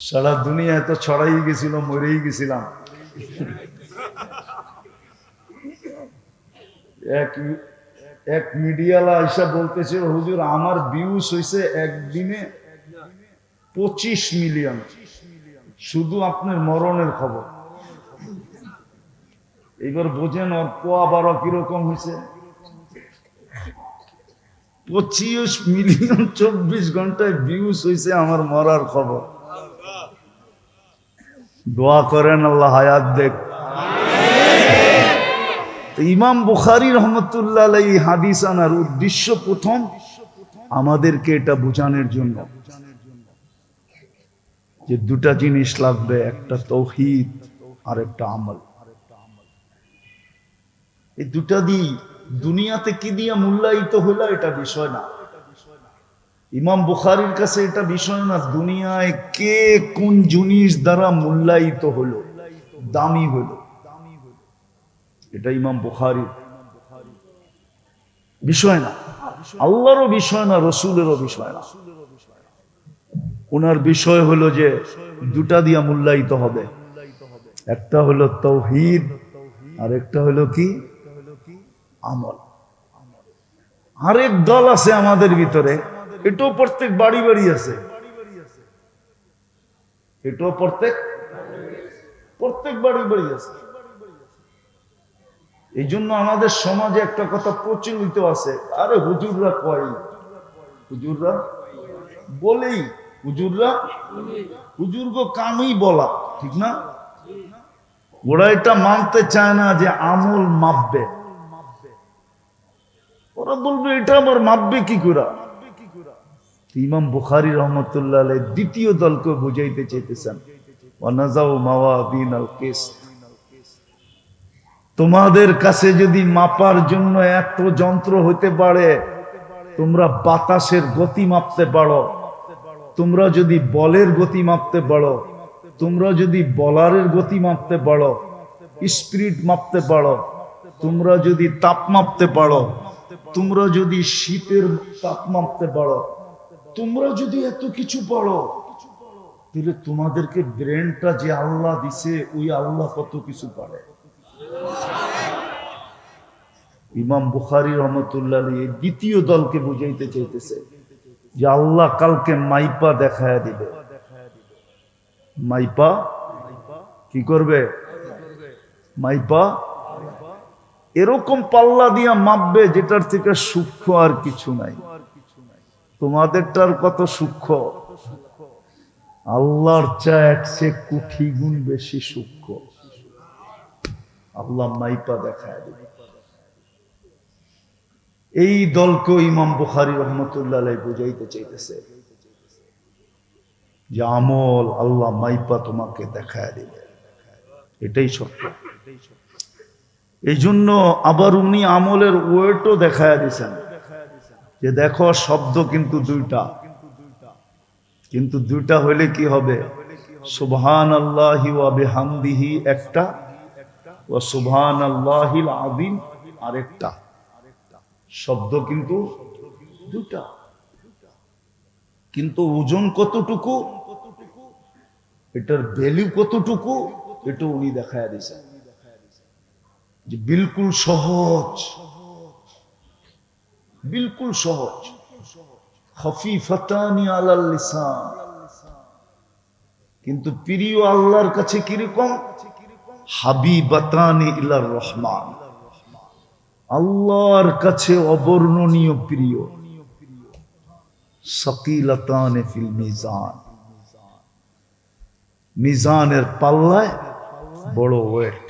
সারা দুনিয়ায় তো ছড়াই গেছিল, মরেই গেছিলাম। এক এক মিডিয়ালা এসে বলতেছে, হুজুর, আমার ভিউজ হয়েছে একদিনে পঁচিশ মিলিয়ন। শুধু আপনার মরণের খবর। এবার বোঝেন ওর পোয়া বারো কীরকম হয়েছে পঁচিশ মিলিয়ন চব্বিশ ঘন্টায় ভিউজ হয়েছে আমার মরার খবর। দোয়া করেন আল্লাহ, হায়াত দেখ। ইমাম বুখারি রহমতুল্লাহ এই হাদিস আনার উদ্দেশ্য প্রথম, আমাদেরকে এটা বোঝানোর জন্য। যে দুটা জিনিস লাগবে, একটা তৌহিদ আর একটা আমল। এই দুটা দি দুনিয়াতে কি দিয়া মূল্যায়িত হলো, এটা বিষয় না। ইমাম বুখারির কাছে এটা বিষয় না, দুনিয়ায় কে কোন জিনিস দ্বারা মূল্যায়িত হলো, দামি হলো? এটা ইমাম বুখারির বিষয় না। আল্লাহরও বিষয় না, রসুলেরও বিষয় না। ওনার বিষয় হলো যে দুটা দিয়া মূল্যায়িত হবে। একটা হলো তৌহিদ, আর একটা হলো কি? আমল। আরেক দল আছে আমাদের ভিতরে এটাও প্রত্যেক বাড়ি বাড়ি আছে। এটাও প্রত্যেক প্রত্যেক বাড়ি বাড়ি আছে। এই জন্য আমাদের সমাজে একটা কথা প্রচলিত আছে, আরে হুজুররা কয়? হুজুররা বলেই, হুজুররা হুজুর গো কামই বলা, ঠিক না? ওরা এটা মানতে চায় না যে আমল মাপবে। ওরা বলবে, এটা আবার মাপবে কি করে? ইমাম বুখারি রহমতুল্লাহ দ্বিতীয় দলকে বুঝাইতে চাইতেছেন তোমাদের কাছে যদি মাপার জন্য এত যন্ত্র হতে পারে, তোমরা বাতাসের গতি মাপতে পারো। তোমরা যদি বলের গতি মাপতে পারো, তোমরা যদি বলারের গতি মাপতে পারো স্পিরিট মাপতে পারো, তোমরা যদি তাপ মাপতে পারো, তোমরা যদি শীতের তাপ মাপতে পারো তোমরা যদি এত কিছু পারো তাহলে তোমাদেরকে ব্রেনটা যে আল্লাহ দিছে, ওই আল্লাহ কত কিছু পারে? ইমাম বুখারি রহমতুল্লাহ দ্বিতীয় দলকে বুঝাইতে চাইতেছে যে আল্লাহ কালকে মাইপা দেখায় দিবে। মাইপা? কি করবে? মাইপা? এরকম পাল্লা দিয়া মাপবে যেটার থেকে সূক্ষ্ম আর কিছু নাই। তোমাদেরটার কত সূক্ষ্ম? আল্লাহর চা একশে কুঠি গুণ বেশি সূক্ষ্ম। আল্লাহ মাইপা দেখায় এই দলকে ইমাম বুখারি রহমতুল্লাহ বুঝাইতে চাইতেছে যে আমল আল্লাহ মাইপা তোমাকে দেখায় দিবে। এটাই সত্য। এই জন্য আবার উনি আমলের ওয়েটও দেখায় দিছেন যে দেখো, শব্দ কিন্তু দুইটা। কিন্তু দুইটা হইলে কি হবে? সুবহান আল্লাহি ওয়া বিহামদিহি একটা ও সুবহান আল্লাহিল আযীম আরেকটা। শব্দ কিন্তু দুটা কিন্তু ওজন কতটুকু? এটার ভ্যালু কতটুকু? এটা উনি দেখায় দিয়েছেন। যে বিলকুল সহজ। বিলকুল সহজ। লিসান। কিন্তু প্রিয় আল্লাহর কাছে কীরকম? হাবিবাতানি ইলার রহমান। আল্লাহর কাছে অবর্ণনীয় প্রিয়। সকিলতানে ফিল মিজান। মিজানের পাল্লায় বড় ওয়েট।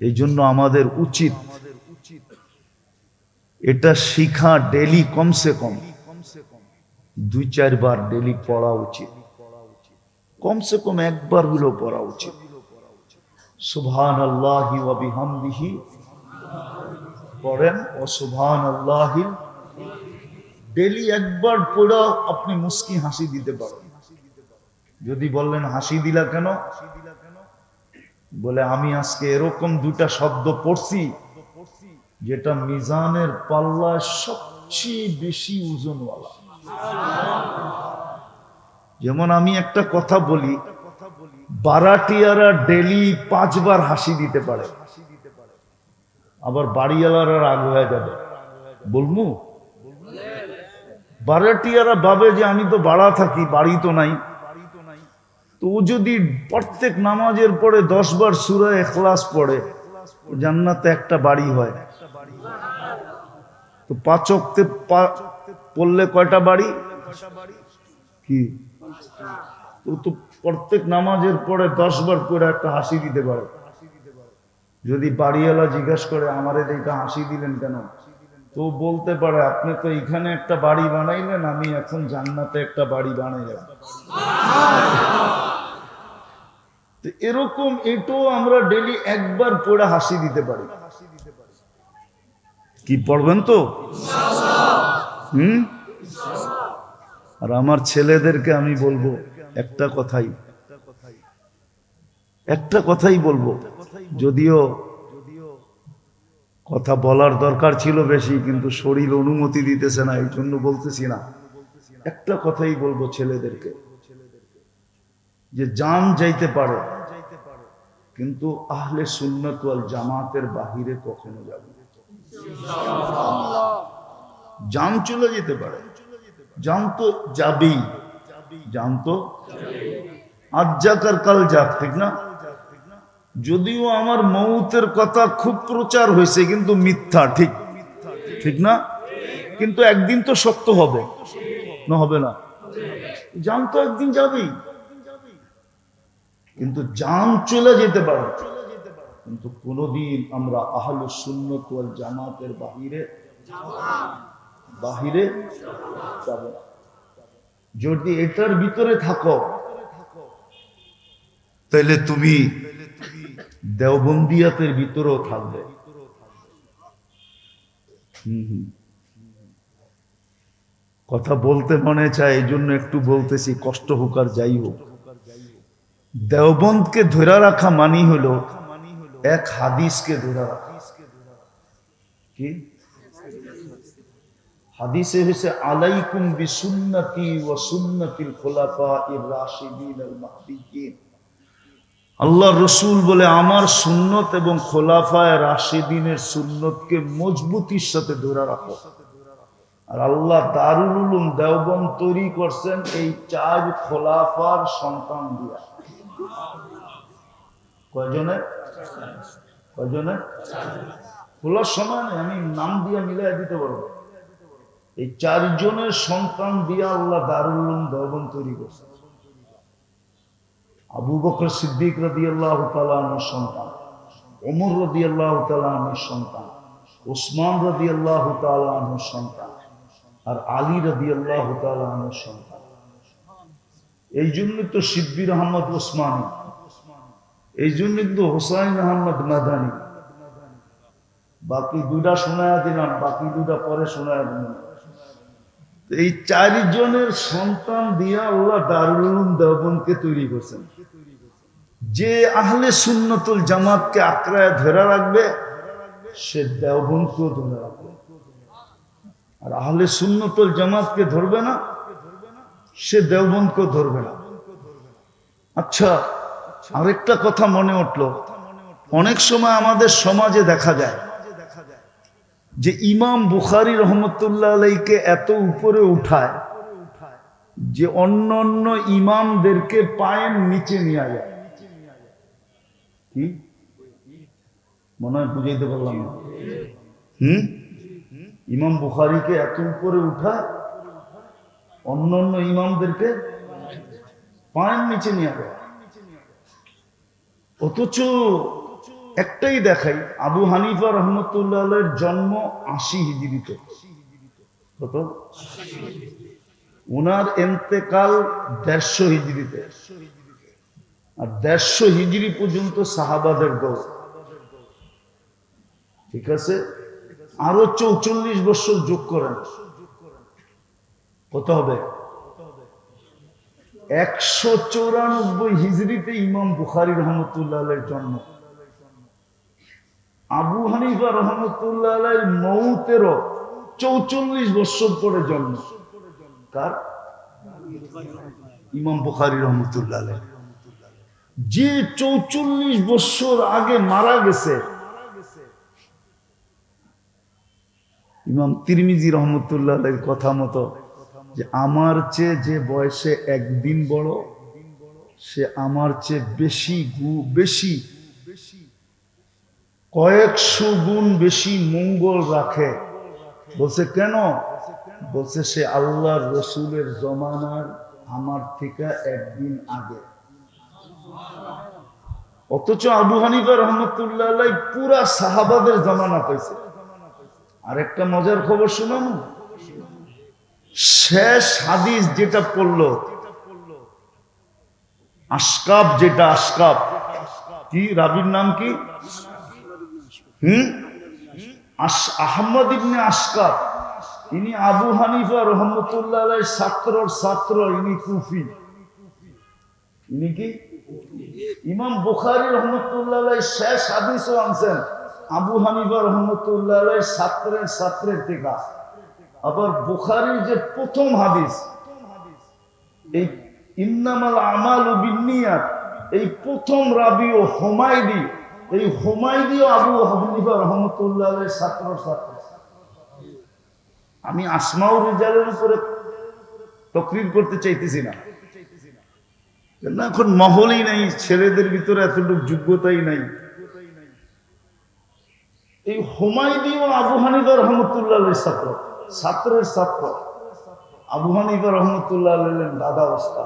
এই জন্য আমাদের উচিত এটা শিখা ডেলি কমসে কম। দুই চারবার ডেলি পড়া উচিত। কমসে কম একবার হলেও পড়া উচিত। সুবহান আল্লাহি বিহামদিহি। পড়েন, ও সুবহান আল্লাহি ডেলি একবার পড়া আপনি মুস্কি হাসি দিতে পারেন। যদি বললেন হাসি দিলা কেন? বলে, আমি আজকে এরকম দুটা শব্দ পড়ছি যেটা মিজানের পাল্লা সবচেয়ে বেশি ওজনওয়ালা। যেমন আমি একটা কথা বলি, বারাটিয়ারা ডেলি পাঁচবার হাসি দিতে পারে। আবার বাড়িওয়ালারা রাগ হয়ে যাবে। বলব বারাটিয়ারা ভাবে যে আমি তো বাড়া থাকি, বাড়ি তো নাই। তো ও যদি প্রত্যেক নামাজের পরে দশ বার সুরা এখলাস পড়ে জান্নাতে একটা বাড়ি হয়। তো পড়লে কয়টা বাড়ি? কি? তো প্রত্যেক নামাজের পরে দশ বার করে একটা হাসি দিতে পারে। যদি বাড়িওয়ালা জিজ্ঞেস করে, আমারে এইটা হাসি দিলেন কেন? তো বলতে পারে, আপনি তো এখানে একটা বাড়ি বানাইলেন, আমি এখন জান্নাতে একটা বাড়ি বানাইলাম। এরকম এটাও আমরা ডেলি একবার পড়ে হাসি দিতে পারি। কি পড়বেন তো? হুম? আর আমার ছেলেদেরকে আমি বলব একটা কথাই। একটা কথাই বলব। যদিও কথা বলার দরকার ছিল বেশি, কিন্তু শরীর অনুমতি দিতেছে না, এই জন্য বলতেছি না। একটা কথাই বলব ছেলেদেরকে, যে জান যাইতে পারে, কিন্তু আহলে সুন্নত জামাতের বাহিরে কখনো যাবে। জান চলে যেতে পারে। জান তো যাবেই। জান তো আজ যাক আর কাল যাক, ঠিক না? যদিও আমার মৌতের কথা খুব প্রচার হয়েছে, কিন্তু মিথ্যা, ঠিক। ঠিক না? কিন্তু একদিন তো সত্য হবে। না হবে না। জান তো একদিন যাবেই। কিন্তু জান চলে যেতে পারে। কিন্তু কোনদিন আমরা আহলু সুন্নত ওয়াল জামাতের বাহিরে বাহিরে যাব না। যদি এটার ভিতরে থাকো, তাহলে তুমি দেওবন্দিয়াতের ভিতরেও থাকবে। কথা বলতে মনে চায় এই জন্য একটু বলতেছি, কষ্ট হোক আর যাই হোক। দেওবন্দকে ধরে রাখা মানি হলো এক হাদিসকে ধরে কি? হাদিসে হয়েছে আলাইকুম বিসুন্নতি সুন্নাতিল রাশিদিন আল আল্লাহ রসুল বলে, আমার সুন্নত এবং খোলাফায় রাশিদিনের সুন্নতকে মজবুতির সাথে ধরে রাখো। আর আল্লাহ দারুল উলুম দেওবন্দ তৈরি করছেন এই চার খোলাফার সন্তান দিয়া। সন্তান আবু বকর সিদ্দিক রদি আল্লাহ তালামের সন্তান, ওমর রদি আল্লাহ সন্তান, ওসমান রদি আল্লাহ সন্তান, আর আলী রদি আল্লাহ তালামের সন্তান। এই জন্য তো সিদ্দির আহমদ ওসমানী এই জন্য কিন্তু হোসাইন আহমদ মাদানী। বাকি দুটা শোনায় দিলাম, বাকি দুটা পরে শোনায় দিলাম। এই চারজনের সন্তান দিয়া আল্লাহ দারুল উলুম দেওবন্দকে তৈরি করছেন। যে আহলে সুন্নতুল জামাতকে আঁকড়ায় ধরে রাখবে, সে দেওবন্দকেও ধরে রাখবে। আর আহলে সুন্নতুল জামাতকে ধরবে না, সে দেওবন্দকেও ধরবে না। আচ্ছা আরেকটা কথা মনে উঠল। অনেক সময় আমাদের সমাজে দেখা যায় যে ইমাম বুখারি রহমতুল্লাহ আলাইকে এত উপরে উঠায় যে অন্য অন্য ইমামদেরকে পায়ের নিচে নিয়ে যায়। কি? মনে হয় বুঝাইতে পারলাম না। হুম? ইমাম বুখারিকে এত উপরে উঠা অন্য অন্য ইমামদেরকে পায়ের নিচে নিয়ে যায়। অথচ একটাই দেখাই, আবু হানিফা রহমতুল্লাহের জন্ম আশি হিজড়িতে। কত? ওনার এন্তেকাল দেড়শো হিজড়িতে। আর দেড়শো হিজড়ি পর্যন্ত সাহাবাদের দল ঠিক আছে? আরও চৌচল্লিশ বছর যোগ করেন। কত হবে? একশো চৌরানব্বই হিজড়িতে ইমাম বুখারি রহমতুল্লাহের জন্ম। আবু হানিফা রহমতুল্লাহ মৌতেরও চৌচল্লিশ বছর পরে জন্ম। কার? ইমাম বুখারি রহমতুল্লাহ যে চৌচল্লিশ বছর আগে মারা গেছে, ইমাম তিরমিজি রহমতুল্লাহ কথা মতো যে আমার চেয়ে যে বয়সে একদিন বড়, সে আমার চেয়ে বেশি গু- বেশি, কয়েকশো গুণ বেশি মঙ্গল রাখে। বলছে, কেন? বলছে, সে আল্লাহর রসুলের জমানার আমার থেকে একদিন আগে। অথচ আবু হানিফা রহমতুল্লাহ পুরা সাহাবাদের জমানা পাইছে। আর একটা মজার খবর শুনাম? শেষ হাদিস যেটা পড়ল আশকাপ যেটা আশকাপ কি, রাবির নাম কি? হুম? আহমদ ইবনে আশকাপ ইনি আবু হানিফা রহমতুল্লাহ ছাত্রর ছাত্র, ইনি কুফি। ইনি কি? ইমাম বুখারি রহমতুল্লাহ শেষ হাদিসও আনছেন। আবু হানিফা রহমতুল্লাহ ছাত্রের ছাত্রের টিকা আবার বুখারির যে প্রথম হাদিস, এই ইন্নামাল আমাল বিনিয়াত এই প্রথম রাবি ও হোমাইদি এই হোমাইদি ও আবু হানিফা রহমতুল্লাহ ছাত্র ছাত্র। আমি আসমাউর রিজালের উপরে তকরির করতে চাইতেছি না। না, এখন মহলই নাই, ছেলেদের ভিতরে এতটুকু যোগ্যতাই নাই। এই হুমায়ুদি ও আবু হানিফা রহমতুল্লাহ ছাত্র। ছাত্রের ছাত্র। আবু হানিফা রহমতুল্লাহ আলাইহির দাদা অবস্থা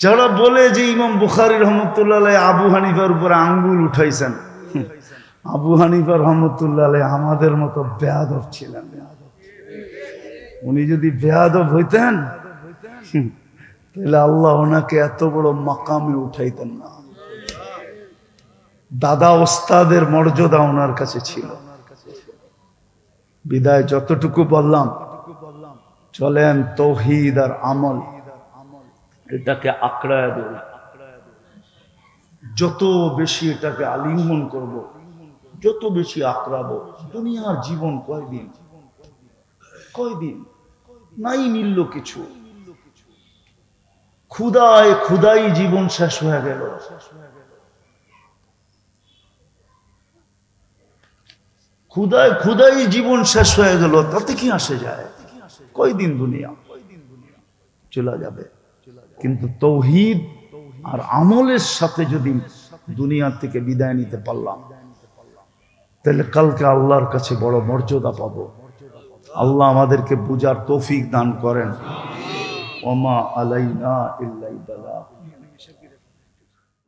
যারা বলে যে ইমাম বুখারি রহমতুল্লাহ আবু হানিফার উপরে আঙ্গুল উঠাইছেন আবু হানিফা রহমতুল্লাহ আমাদের মতো বেয়াদব ছিলেন। উনি যদি বেয়াদব হইতেন তাহলে আল্লাহ ওনাকে এত বড় মাকামে উঠাইতেন না। দাদা ওস্তাদের মর্যাদা ওনার কাছে ছিল। বিদায় যতটুকু বললাম, চলেন তৌহিদ আর আমল। এটাকে আঁকড়ায় দেব। যত বেশি এটাকে আলিঙ্গন করব, যত বেশি আঁকড়াবো, দুনিয়ার জীবন কয়দিন? কয়দিন? নাই মিলল কিছু। ক্ষুদায় ক্ষুদাই জীবন শেষ হয়ে গেল। ক্ষুদায় ক্ষুদাই জীবন শেষ হয়ে গেল, তাতে কি আসে যায়? কয়দিন দুনিয়া? চলে যাবে। কিন্তু তৌহিদ আর আমলের সাথে যদি দুনিয়া থেকে বিদায় নিতে পারলাম, তাহলে কালকে আল্লাহর কাছে বড় মর্যাদা পাব। আল্লাহ আমাদেরকে বুঝার তৌফিক দান করেন। ওমা আলাইনা ইল্লাই